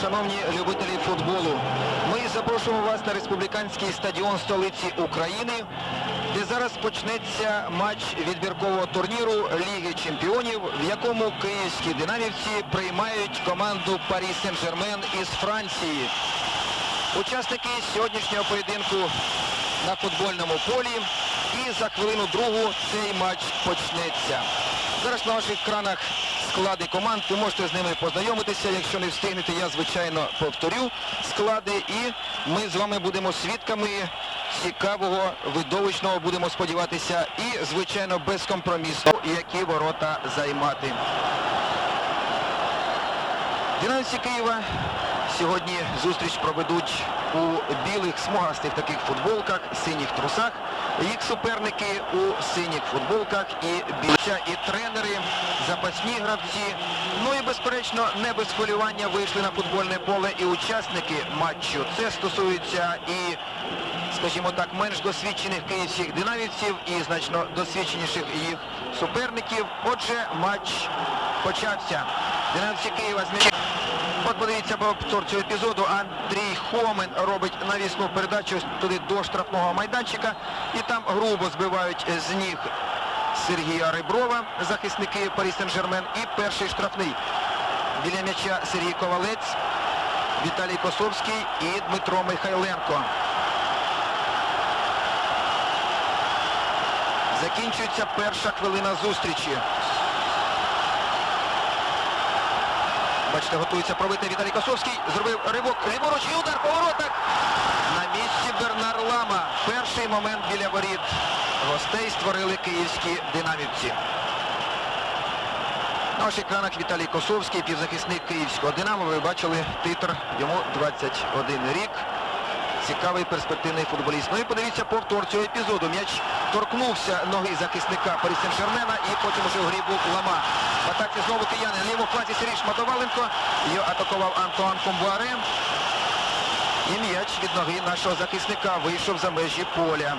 шановні любителі футболу. Ми запрошуємо вас на республіканський стадіон столиці України, де зараз почнеться матч відбіркового турніру Ліги Чемпіонів, в якому київські динамівці приймають команду Парі Сен-Жермен із Франції. Учасники сьогоднішнього поєдинку на футбольному полі. І за хвилину другу цей матч почнеться. Зараз на ваших екранах склади команд. Ви можете з ними познайомитися. Якщо не встигнете, я звичайно повторю склади. І ми з вами будемо свідками цікавого, видовищного, будемо сподіватися, і, звичайно, безкомпромісно, які ворота займати. Динамівці Києва сьогодні зустріч проведуть у білих смугастих таких футболках, синіх трусах. Їх суперники у синіх футболках і більча, і тренери, запасні гравці. Ну і безперечно, не без хвилювання вийшли на футбольне поле і учасники матчу. Це стосується і, скажімо так, менш досвідчених київських динамівців і значно досвідченіших їх суперників. Отже, матч почався. Динамівці Києва з От подивіться повтор цього епізоду. Андрій Хомен робить навісну передачу туди до штрафного майданчика. І там грубо збивають з ніг Сергія Реброва, захисники Парі Сен-Жермен. І перший штрафний. Біля м'яча Сергій Ковалець, Віталій Косовський і Дмитро Михайленко. Закінчується перша хвилина зустрічі. Бачите, готується пробити Віталій Косовський. Зробив ривок ліворуч і удар по воротах. На місці Бернар Лама. Перший момент біля воріт гостей створили київські динамівці. На ваших екранах Віталій Косовський, півзахисник київського Динамо. Ви бачили титр, йому 21 рік. Цікавий перспективний футболіст. Ну і подивіться повтор цього епізоду. М'яч торкнувся ноги захисника Парі Сен-Жермена і потім уже в грі був Лама. В атаці знову кияни. На лівому фланзі Сергій Шматоваленко. Його атакував Антуан Комбуаре. І м'яч від ноги нашого захисника вийшов за межі поля.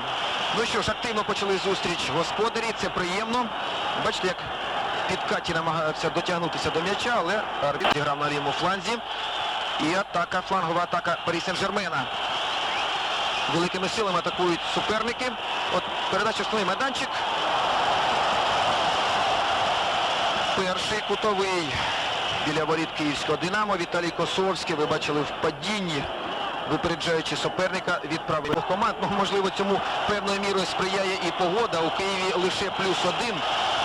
Ну що ж, активно почали зустріч господарі. Це приємно. Бачите, як підкаті намагався дотягнутися до м'яча, але арбітр зіграв на лівому фланзі. І атака, флангова атака Парі Сен-Жермена. Великими силами атакують суперники. От передача основний майданчик. Перший кутовий біля воріт київського Динамо. Віталій Косовський. Ви бачили в падінні, випереджаючи суперника від правих команд. Ну, можливо, цьому певною мірою сприяє і погода. У Києві лише плюс один.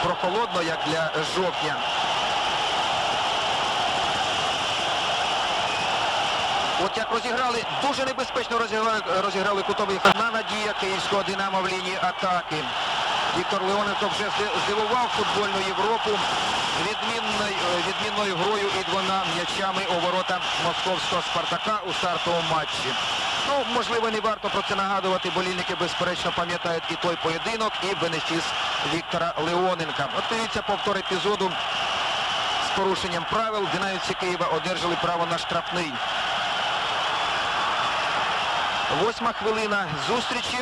Прохолодно, як для жовтня. От як розіграли, дуже небезпечно розіграли, розіграли кутовий на надія київського Динамо в лінії атаки. Віктор Леоненко вже здивував футбольну Європу відмінною, е, відмінною грою і двома м'ячами у ворота московського Спартака у стартовому матчі. Ну, можливо, не варто про це нагадувати. Болільники, безперечно, пам'ятають і той поєдинок, і бенефіс Віктора Леоненка. От дивіться повтор епізоду з порушенням правил. Динамівці Києва одержали право на штрафний. Восьма хвилина зустрічі.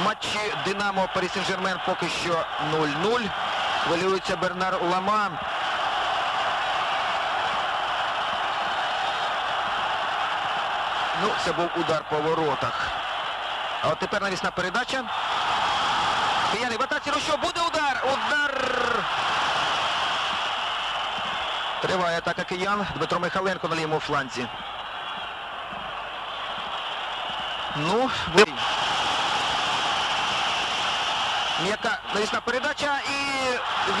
В матчі Динамо Парі Сен-Жермен поки що 0-0. Хвилюється Бернар Лама. Ну, це був удар по воротах. А от тепер навісна передача. Кияни в атаці ну що, буде удар! Удар! Триває атака киян. Дмитро Михайленко на лівому фланзі. Ну, ви... М'яка навісна передача і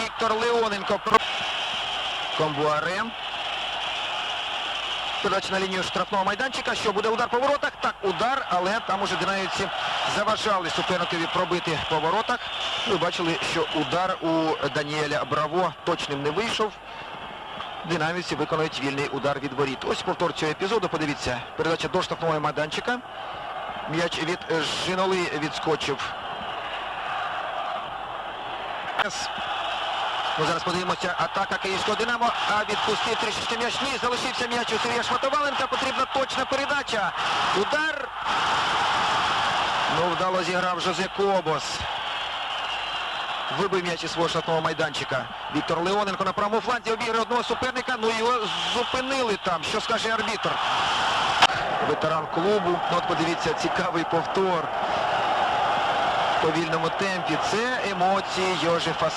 Віктор Леоненко. Комбуаре. Передача на лінію штрафного майданчика. Що буде удар по воротах? Так, удар, але там уже динамівці заважали суперникові пробити по воротах. Ви бачили, що удар у Даніеля Браво точним не вийшов. Динамівці виконують вільний удар від воріт. Ось повтор цього епізоду. Подивіться, передача до штрафного майданчика. М'яч від Жиноли відскочив. Ес. Ну, зараз подивимося, атака київського Динамо, а відпустив трішечки м'яч. Ні, залишився м'яч у Сергія Шматоваленка, потрібна точна передача. Удар. Ну, вдало зіграв Жозе Кобос. вибив м'яч із свого штрафного майданчика. Віктор Леоненко на правому фланзі обіграє одного суперника. Ну його зупинили там. Що скаже арбітр? Ветеран клубу. Ну, от подивіться, цікавий повтор. Повільному темпі. Це емоції Йожефа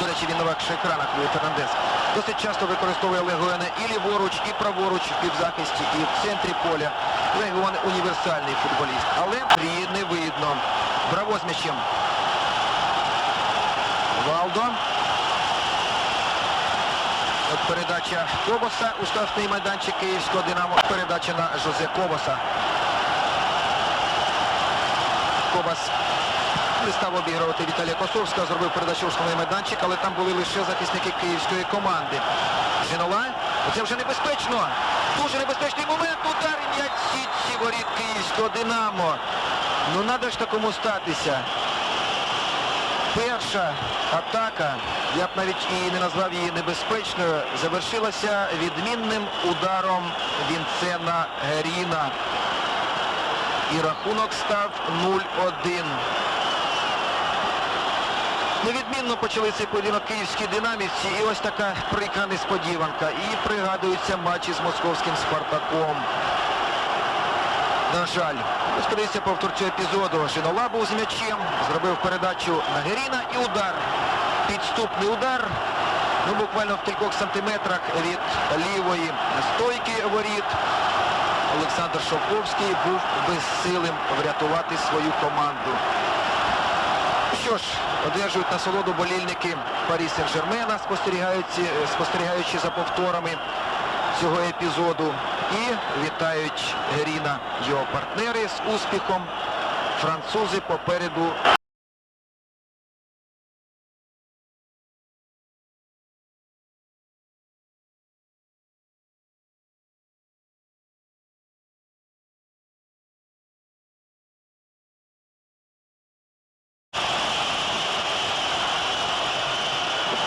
До речі, він на ваших екранах Луї Фернандес. Досить часто використовує Легоне і ліворуч, і праворуч в півзахисті, і в центрі поля. Легіон універсальний футболіст. Але грі не видно. Браво з м'ячем. Валдо. От передача Кобоса у штрафний майданчик Київського Динамо. Передача на Жозе Кобоса. Кобас не став обігрувати Віталія Косовського, зробив передачу у штрафний майданчик, але там були лише захисники київської команди. Женола, це вже небезпечно. Дуже небезпечний момент. Удар і м'яч сітці воріт київського Динамо. Ну треба ж такому статися. Перша атака, я б навіть і не назвав її небезпечною, завершилася відмінним ударом Вінцена Геріна. І рахунок став 0-1. Невідмінно почали цей поєдинок київські динамівці і ось така прикра несподіванка. І пригадуються матчі з московським Спартаком. На жаль, ось подивіться повтор цього епізоду. Шинола був з м'ячем, зробив передачу на Геріна і удар. Підступний удар. Ну, буквально в кількох сантиметрах від лівої стойки воріт. Олександр Шовковський був безсилим врятувати свою команду. Що ж, одержують насолоду болільники Парі Сен-Жермена, спостерігаючи, за повторами цього епізоду. І вітають Геріна його партнери з успіхом. Французи попереду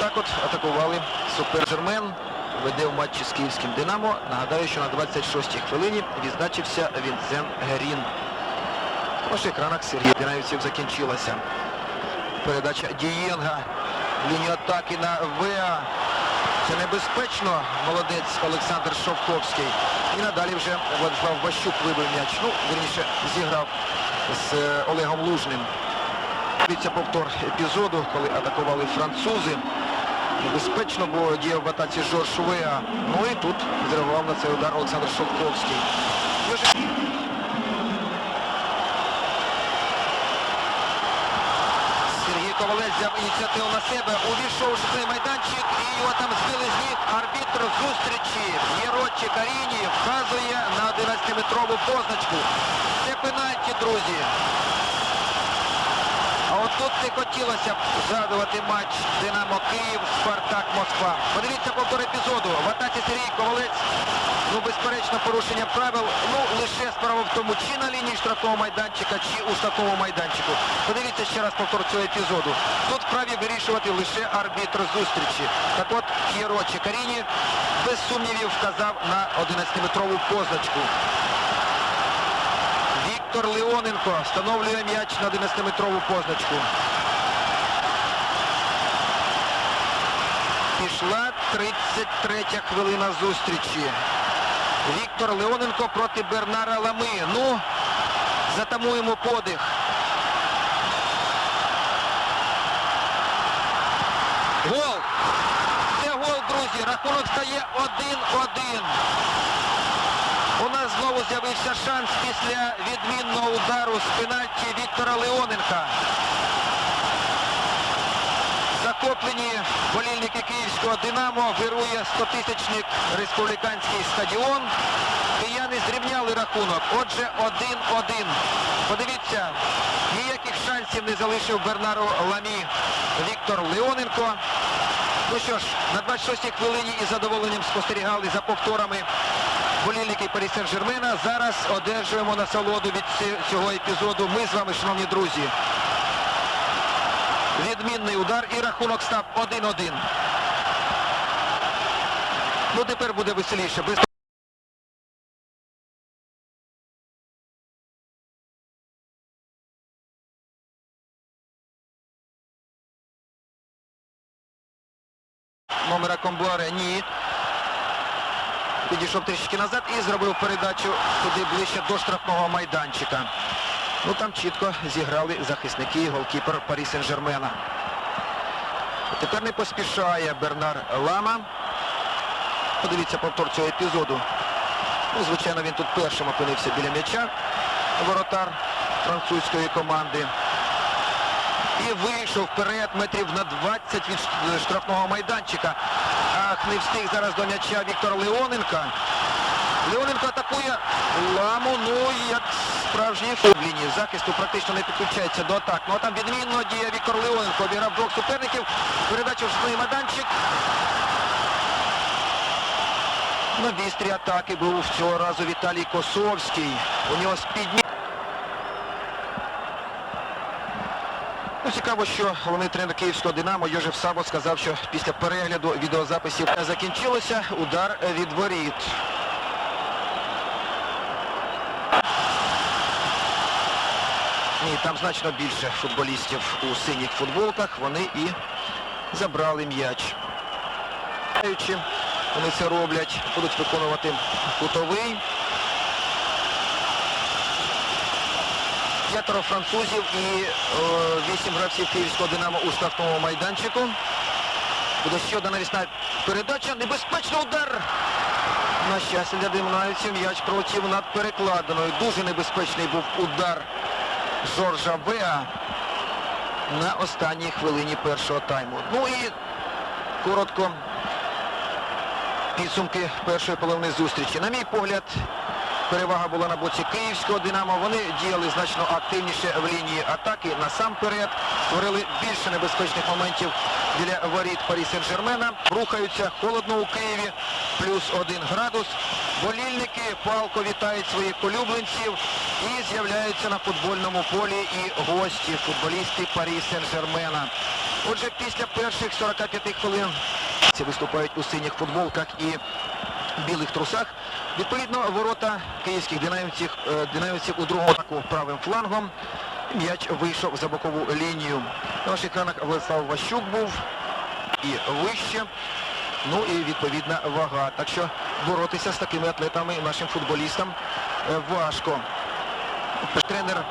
Так от атакували Супер Жермен. Веде в матчі з київським Динамо. Нагадаю, що на 26-й хвилині відзначився Вінцен Герін. На ваших екранах Сергій Динамівців закінчилася. Передача Дієнга. Лінію атаки на Веа. Це небезпечно. Молодець Олександр Шовковський. І надалі вже Владислав Ващук вибив м'яч. Ну, верніше, зіграв з е, Олегом Лужним. Дивіться повтор епізоду, коли атакували французи. Небезпечно, бо діяв в атаці Жорж Веа. Ну і тут відреагував на цей удар Олександр Шовковський. Сергій Ковалець взяв ініціативу на себе, увійшов у штрафний майданчик і його там збили з ніг. Арбітр зустрічі Єрочі Каріні вказує на 11-метрову позначку. Це пенальті, друзі. Тут не хотілося б згадувати матч Динамо Київ, Спартак Москва. Подивіться повтор епізоду. В атаці Сергій Ковалець. Ну, безперечно, порушення правил. Ну, лише справа в тому, чи на лінії штрафного майданчика, чи у штрафному майданчику. Подивіться ще раз повтор цього епізоду. Тут вправі вирішувати лише арбітр зустрічі. Так от П'єро Чекаріні без сумнівів вказав на 11-метрову позначку. Віктор Леоненко встановлює м'яч на 11-метрову позначку. Пішла 33 хвилина зустрічі. Віктор Леоненко проти Бернара Лами. Ну, затамуємо подих. Гол! Це гол, друзі. Рахунок стає 1-1. Знову з'явився шанс після відмінного удару з пенальті Віктора Леоненка. Захоплені болільники київського Динамо вирує 100-тисячник республіканський стадіон. Кияни зрівняли рахунок. Отже, 1-1. Подивіться, ніяких шансів не залишив Бернару Ламі Віктор Леоненко. Ну що ж, на 26-й хвилині із задоволенням спостерігали за повторами болільники Парі Сен-Жермена. Зараз одержуємо насолоду від цього епізоду. Ми з вами, шановні друзі. Відмінний удар і рахунок став 1-1. Ну тепер буде веселіше. Без... Номера комбуаре ні. Підійшов трішки назад і зробив передачу туди ближче до штрафного майданчика. Ну там чітко зіграли захисники і голкіпер Парі Сен-Жермена. Тепер не поспішає Бернар Лама. Подивіться повтор цього епізоду. Ну, звичайно, він тут першим опинився біля м'яча. Воротар французької команди. І вийшов вперед метрів на 20 від штрафного майданчика. Ах, не встиг зараз до м'яча Віктор Леоненка. Леоненко атакує ламу, ну і як справжній фу- лінії захисту практично не підключається до атак. Ну а там відмінно діє Віктор Леоненко, обіграв двох суперників, передача в штрафний майданчик. На вістрі атаки був цього разу Віталій Косовський. У нього спідні. Цікаво, що головний тренер київського Динамо Йожеф Сабо сказав, що після перегляду відеозаписів закінчилося удар від воріт. Ні, там значно більше футболістів у синіх футболках. Вони і забрали м'яч. Вони це роблять, будуть виконувати кутовий. П'ятеро французів і е, вісім гравців київського Динамо у штрафному майданчику. Буде ще одна навісна передача. Небезпечний удар. На щастя для динамівців м'яч пролетів над перекладиною. Дуже небезпечний був удар Жоржа Беа на останній хвилині першого тайму. Ну і коротко підсумки першої половини зустрічі. На мій погляд, перевага була на боці київського Динамо. Вони діяли значно активніше в лінії атаки. Насамперед створили більше небезпечних моментів біля воріт Парі Сен-Жермена. Рухаються холодно у Києві, плюс один градус. Болільники палко вітають своїх улюбленців і з'являються на футбольному полі і гості, футболісти Парі Сен-Жермена. Отже, після перших 45 хвилин виступають у синіх футболках і білих трусах. Відповідно, ворота київських динамівців, е, динамівців у другому атаку правим флангом. М'яч вийшов за бокову лінію. На ваших екранах Владислав Ващук був і вище. Ну і відповідна вага. Так що боротися з такими атлетами нашим футболістам е, важко. Тренер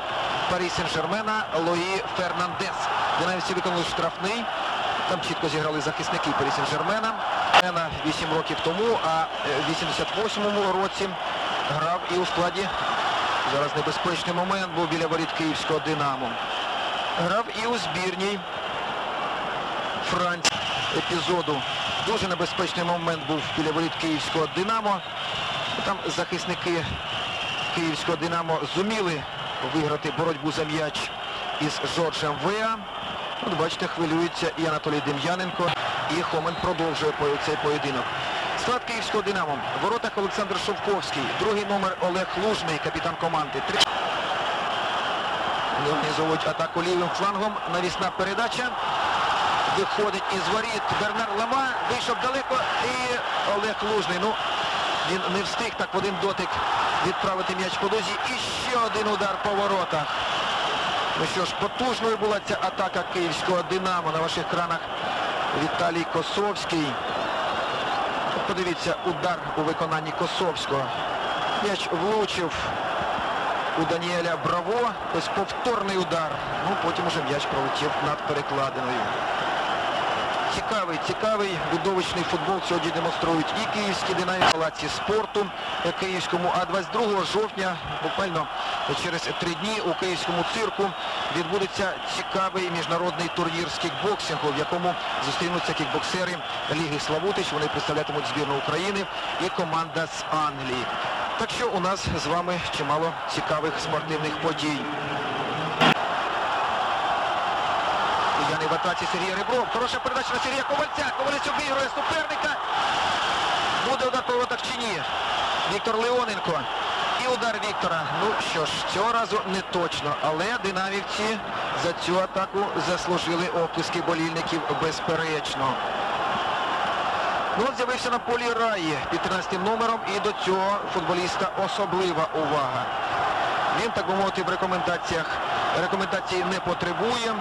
Парі Сен-Жермена Луї Фернандес. Динамівці виконали штрафний. Там чітко зіграли захисники Парі Сен-Жермена. Мена 8 років тому, а е, в 88-му році грав і у складі. Зараз небезпечний момент був біля воріт київського Динамо. Грав і у збірній Франції епізоду. Дуже небезпечний момент був біля воріт київського Динамо. Там захисники київського Динамо зуміли виграти боротьбу за м'яч із Жоржем Веа. От бачите, хвилюється і Анатолій Дем'яненко, і Хомен продовжує цей поєдинок. Склад київського Динамо. Воротах Олександр Шовковський, другий номер Олег Лужний, капітан команди. Три- Організовують атаку лівим флангом. Навісна передача. Виходить із воріт Бернар Лама. Вийшов далеко і Олег Лужний. Ну, він не встиг так в один дотик відправити м'яч по дозі. І ще один удар по воротах. Ну що ж, потужною була ця атака київського Динамо. На ваших екранах Віталій Косовський. Подивіться, удар у виконанні Косовського. М'яч влучив у Даніеля Браво. Ось повторний удар. Ну, потім уже м'яч пролетів над перекладиною. Цікавий, цікавий видовищний футбол сьогодні демонструють і київські динамі палаці спорту е, київському. А 22 жовтня, буквально через три дні у київському цирку відбудеться цікавий міжнародний турнір з кікбоксингу, в якому зустрінуться кікбоксери Ліги Славутич. Вони представлятимуть збірну України і команда з Англії. Так що у нас з вами чимало цікавих спортивних подій. В атаці Сергій Ребров. Хороша передача на Сергія Ковальця. Ковалець обігрує суперника. Буде удар по чи ні? Віктор Леоненко. І удар Віктора. Ну що ж, цього разу не точно. Але динамівці за цю атаку заслужили оплески болільників безперечно. Ну, з'явився на полі Раї під 13 номером і до цього футболіста особлива увага. Він, так би мовити, в рекомендаціях рекомендації не потребує.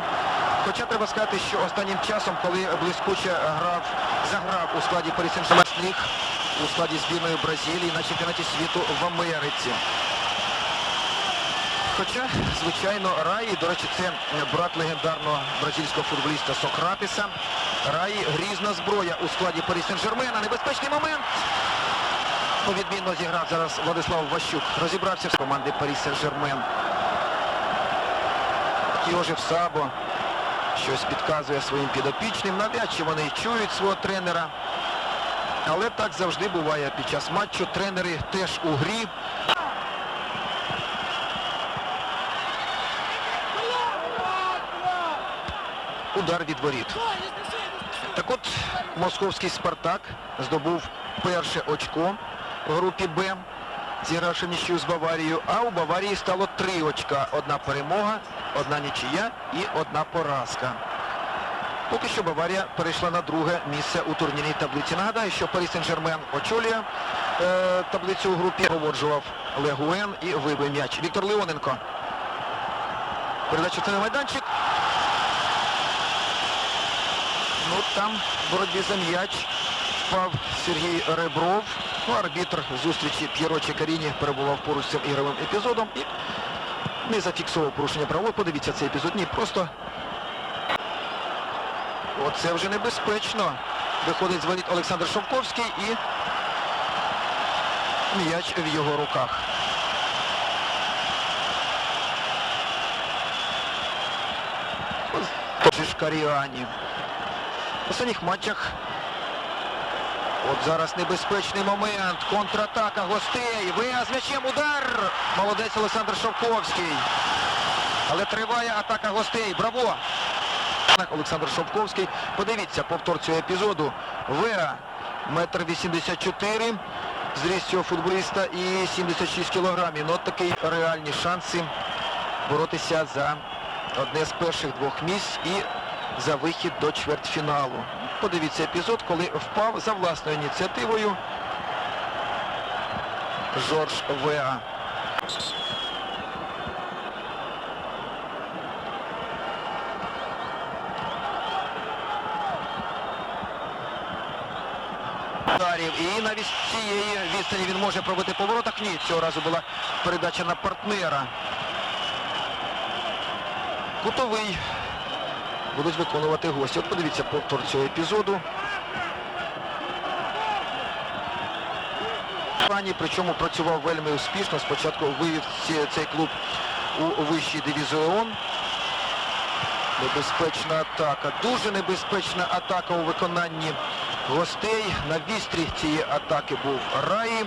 Хоча треба сказати, що останнім часом, коли блискуче грав заграв у складі Сен-Жермен у складі збірної Бразилії на чемпіонаті світу в Америці. Хоча, звичайно, Раї, до речі, це брат легендарного бразильського футболіста Сократиса. Раї грізна зброя у складі Парі Сен-Жермена. Небезпечний момент. Ну, відмінно зіграв зараз Владислав Ващук. Розібрався з команди Парі Сен-Жермен. Йожев Сабо щось підказує своїм підопічним. Навряд чи вони чують свого тренера. Але так завжди буває під час матчу. Тренери теж у грі. Удар від воріт. Так от московський Спартак здобув перше очко в групі Б, зігравши в нічию з Баварією, а у Баварії стало три очка. Одна перемога, одна нічия і одна поразка. Поки що Баварія перейшла на друге місце у турнірній таблиці. Нагадаю, що Парі Сен-Жермен очолює е, таблицю у групі, проводжував Легуен і вибив м'яч. Віктор Леоненко. Передача в цей майданчик. Ну там в боротьбі за м'яч впав Сергій Ребров. Ну, арбітр зустрічі П'єро Чекаріні перебував поруч з цим ігровим епізодом і не зафіксував порушення правил. Подивіться цей епізод. Ні, просто оце вже небезпечно. Виходить з Олександр Шовковський і м'яч в його руках. Шишкаріані. В останніх матчах От зараз небезпечний момент. Контратака гостей. Виа з м'ячем удар. Молодець Олександр Шовковський. Але триває атака гостей. Браво! Олександр Шовковський. Подивіться повтор цього епізоду. Веа метр 84. Зріст цього футболіста і 76 кілограмів. Ну от такі реальні шанси боротися за одне з перших двох місць і за вихід до чвертьфіналу. Подивіться епізод, коли впав за власною ініціативою Жорж Веа. І навіть цієї відстані він може пробити по воротах. Ні, цього разу була передача на партнера. Кутовий будуть виконувати гості. От подивіться повтор цього епізоду. Причому працював вельми успішно. Спочатку вивів цей клуб у вищий дивізіон. Небезпечна атака. Дуже небезпечна атака у виконанні гостей. На вістрі цієї атаки був Раї.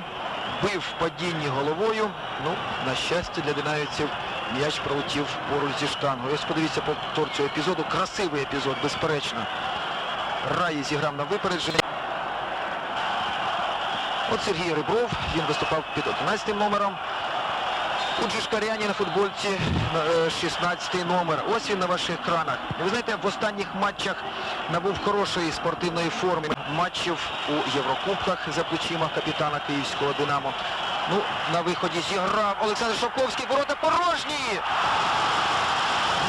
Бив в падінні головою. Ну, на щастя, для динавівців м'яч пролетів поруч зі штангою. Ось подивіться повтор цього епізоду. Красивий епізод, безперечно. Раї зіграв на випередження. От Сергій Рибров, він виступав під 11 номером. У Джишкаряні на футбольці е, 16 номер. Ось він на ваших екранах. Ви знаєте, в останніх матчах набув хорошої спортивної форми матчів у Єврокубках за плечима капітана Київського Динамо. Ну, на виході зіграв Олександр Шовковський. Ворота порожні.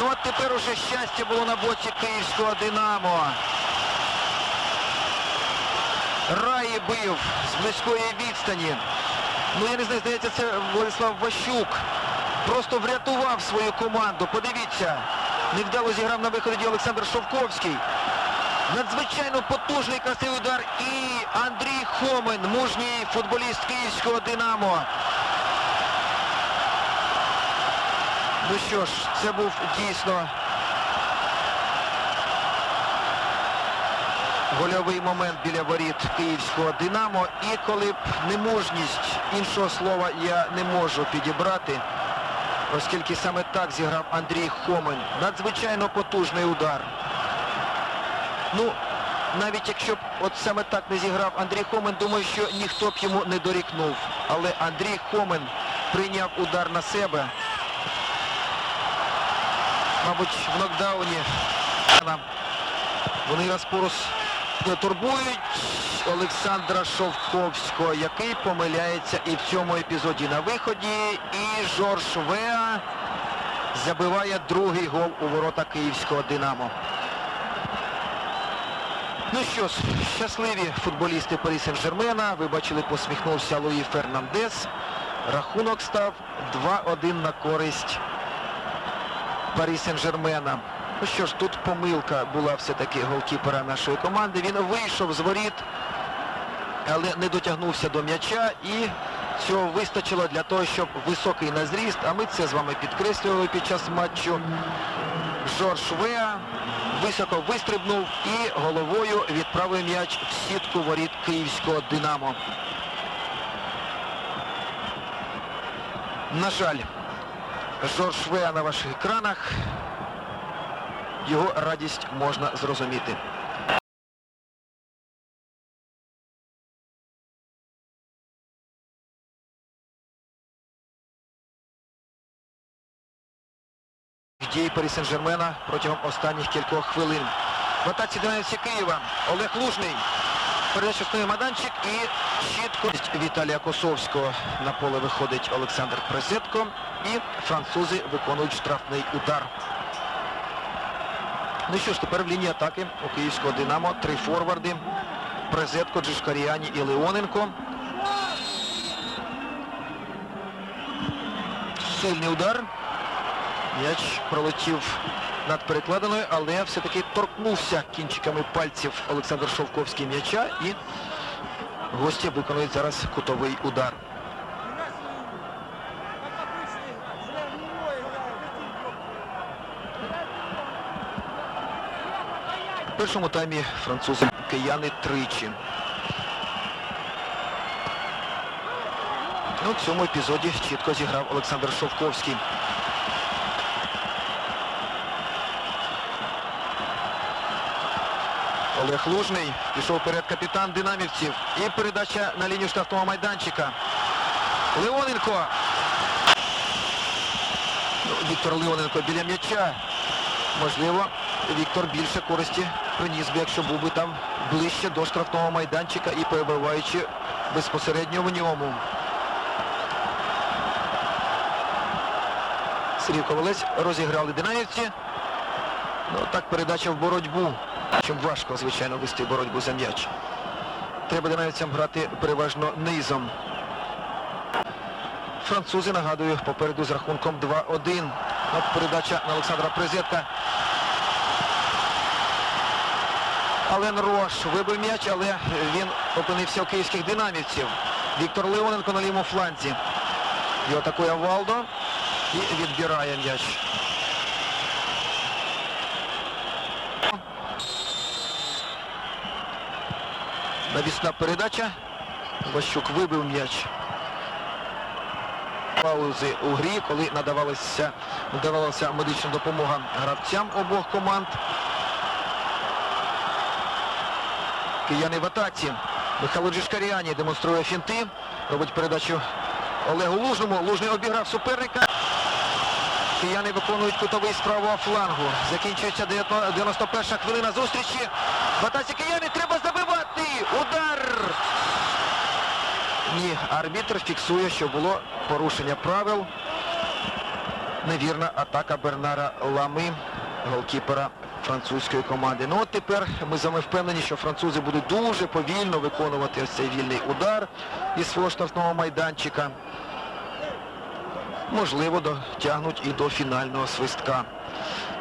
Ну, а тепер уже щастя було на боці Київського Динамо. Раї бив з близької відстані. Ну я не знаю, здається, це Владислав Ващук. Просто врятував свою команду. Подивіться, невдало зіграв на виході Олександр Шовковський. Надзвичайно потужний красивий удар. І Андрій Хомин, мужній футболіст Київського Динамо. Ну що ж, це був дійсно гольовий момент біля воріт київського Динамо. І коли б немужність, іншого слова я не можу підібрати, оскільки саме так зіграв Андрій Хомин. Надзвичайно потужний удар. Ну, навіть якщо б от саме так не зіграв Андрій Хомин, думаю, що ніхто б йому не дорікнув. Але Андрій Хомин прийняв удар на себе. Мабуть, в нокдауні вони Распорос турбують Олександра Шовковського, який помиляється і в цьому епізоді на виході. І Жорж Веа забиває другий гол у ворота київського Динамо. Ну що ж, щасливі футболісти Парі Сен-Жермена. Ви бачили, посміхнувся Луї Фернандес. Рахунок став 2-1 на користь Парі Сен-Жермена. Ну що ж, тут помилка була все-таки голкіпера нашої команди. Він вийшов з воріт, але не дотягнувся до м'яча і цього вистачило для того, щоб високий на зріст, а ми це з вами підкреслювали під час матчу. Жорж Веа високо вистрибнув і головою відправив м'яч в сітку воріт київського Динамо. На жаль, Жорж Вея на ваших екранах. Його радість можна зрозуміти. Дій Парі Сен-Жермена протягом останніх кількох хвилин. В атаці динамівці Києва Олег Лужний. Передача в майданчик і чітко Віталія Косовського на поле виходить Олександр Пресетко і французи виконують штрафний удар. Ну що ж, тепер в лінії атаки у київського Динамо три форварди. Презетко, Джишкаріані і Леоненко. Сильний удар. М'яч пролетів над перекладиною, але все-таки торкнувся кінчиками пальців Олександр Шовковський м'яча і гості виконують зараз кутовий удар. В першому таймі французи кияни тричі. Ну, в цьому епізоді чітко зіграв Олександр Шовковський. Лужний. Пішов вперед капітан динамівців. І передача на лінію штрафного майданчика. Леоненко. Ну, Віктор Леоненко біля м'яча. Можливо, Віктор більше користі приніс би, якщо був би там ближче до штрафного майданчика і перебуваючи безпосередньо в ньому. Сергій Ковалець розіграли динамівці. Ну, так передача в боротьбу. Чим важко, звичайно, вести боротьбу за м'яч. Треба динамівцям грати переважно низом. Французи, нагадую, попереду з рахунком 2-1. Передача на Олександра Презетка. Ален Рош вибив м'яч, але він опинився у київських динамівців. Віктор Леоненко на лівому фланзі. Його атакує Валдо і відбирає м'яч. Навісна передача. Ващук вибив м'яч. Паузи у грі, коли надавалася, надавалася медична допомога гравцям обох команд. Кияни в атаці. Михайло Джишкаріані демонструє фінти. Робить передачу Олегу Лужному. Лужний обіграв суперника. Кияни виконують кутовий з правого флангу. Закінчується 91 хвилина зустрічі. В атаці кияни треба забивати. Удар! Ні, арбітр фіксує, що було порушення правил. Невірна атака Бернара Лами, голкіпера французької команди. Ну от тепер ми з вами впевнені, що французи будуть дуже повільно виконувати ось цей вільний удар із свого штрафного майданчика. Можливо, дотягнуть і до фінального свистка.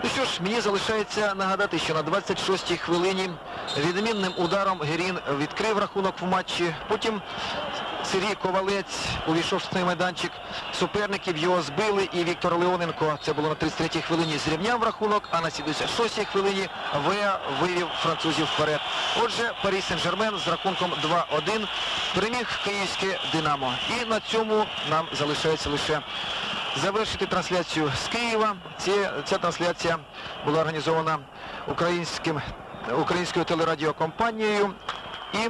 Ну що ж, мені залишається нагадати, що на 26-й хвилині відмінним ударом Герін відкрив рахунок в матчі. Потім Сергій Ковалець увійшов в цей майданчик суперників, його збили і Віктор Леоненко, це було на 33-й хвилині, зрівняв рахунок, а на 76-й хвилині Веа вивів французів вперед. Отже, Парі Сен-Жермен з рахунком 2-1 переміг київське Динамо. І на цьому нам залишається лише завершити трансляцію з Києва. Ці- ця трансляція була організована українським, українською телерадіокомпанією і